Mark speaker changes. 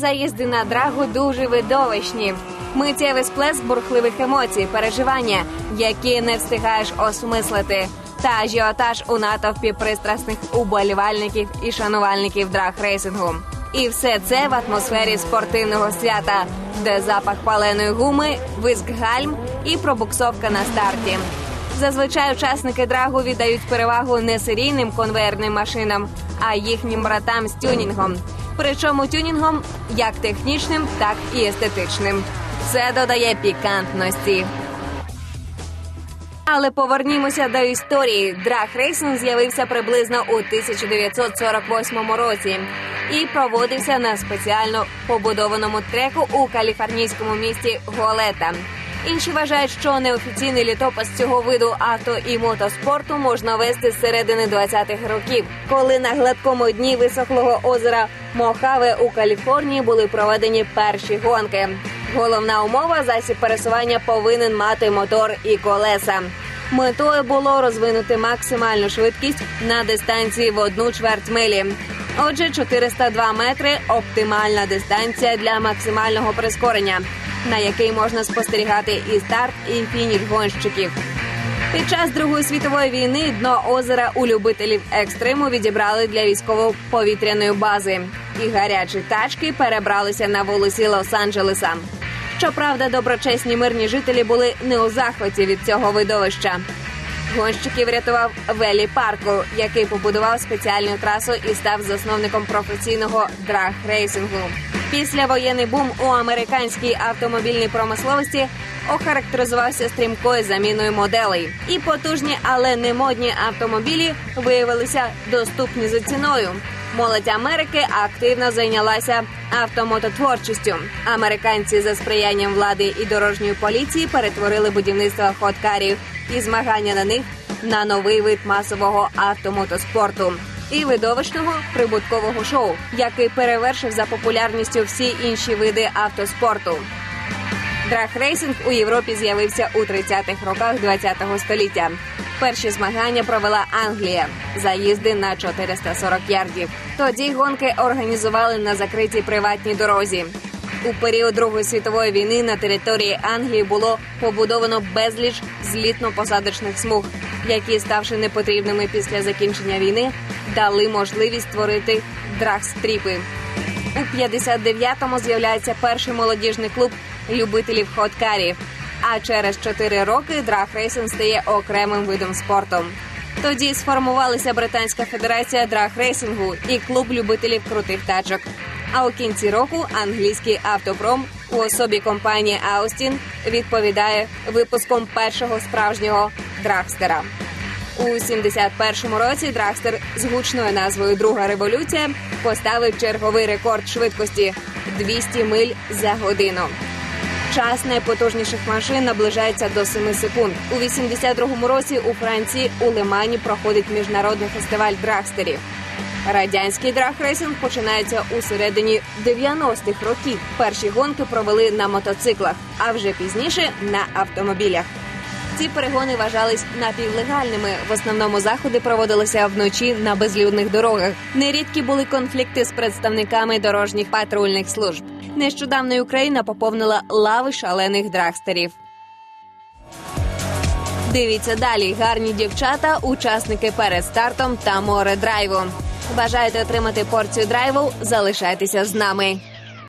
Speaker 1: Заїзди на драгу дуже видовищні. Миттєвий сплеск бурхливих емоцій, переживання, які не встигаєш осмислити. Та ажіотаж у натовпі пристрасних уболівальників і шанувальників драг-рейсингу. І все це в атмосфері спортивного свята, де запах паленої гуми, виск гальм і пробуксовка на старті. Зазвичай учасники драгу віддають перевагу не серійним конвейерним машинам, а їхнім братам з тюнінгом. Причому тюнінгом як технічним, так і естетичним. Це додає пікантності. Але повернімося до історії. Драг рейсинг з'явився приблизно у 1948 році і проводився на спеціально побудованому треку у каліфорнійському місті Голета. Інші вважають, що неофіційний літопис цього виду авто і мотоспорту можна вести з середини 20-х років, коли на гладкому дні висохлого озера Мохаве у Каліфорнії були проведені перші гонки. Головна умова засіб пересування повинен мати мотор і колеса. Метою було розвинути максимальну швидкість на дистанції в одну чверть милі. Отже, 402 метри оптимальна дистанція для максимального прискорення, на який можна спостерігати і старт, і фініш гонщиків. Під час Другої світової війни дно озера у любителів екстриму відібрали для військово-повітряної бази, і гарячі тачки перебралися на вулиці Лос-Анджелеса. Щоправда, доброчесні мирні жителі були не у захваті від цього видовища. Гонщиків рятував Велі Парку, який побудував спеціальну трасу і став засновником професійного драг-рейсингу. Післявоєнний бум у американській автомобільній промисловості охарактеризувався стрімкою заміною моделей. І потужні, але не модні автомобілі виявилися доступні за ціною. Молодь Америки активно зайнялася автомототворчістю. Американці за сприянням влади і дорожньої поліції перетворили будівництво ходкарів і змагання на них на новий вид масового автомотоспорту і видовищного прибуткового шоу, який перевершив за популярністю всі інші види автоспорту. Драг-рейсинг у Європі з'явився у 30-х роках ХХ століття. Перші змагання провела Англія. Заїзди на 440 ярдів. Тоді гонки організували на закритій приватній дорозі. У період Другої світової війни на території Англії було побудовано безліч злітно-посадочних смуг, які, ставши непотрібними після закінчення війни, дали можливість створити драг-стріпи. У 59-му з'являється перший молодіжний клуб любителів ходкарів. А через 4 роки драг-рейсинг стає окремим видом спорту. Тоді сформувалася Британська федерація драг-рейсингу і клуб любителів крутих тачок. А у кінці року англійський автопром у особі компанії Аустін відповідає випуском першого справжнього драгстера. У 71-му році драгстер з гучною назвою Друга революція поставив черговий рекорд швидкості 200 миль за годину. Час найпотужніших машин наближається до 7 секунд. У 82-му році у Франції у Лимані проходить міжнародний фестиваль драгстерів. Радянський драг-рейсинг починається у середині 90-х років. Перші гонки провели на мотоциклах, а вже пізніше на автомобілях. Ці перегони вважались напівлегальними. В основному заходи проводилися вночі на безлюдних дорогах. Нерідкі були конфлікти з представниками дорожніх патрульних служб. Нещодавно Україна поповнила лави шалених драгстерів. Дивіться далі. Гарні дівчата, учасники перед стартом та море драйву. Бажаєте отримати порцію драйву? Залишайтеся з нами.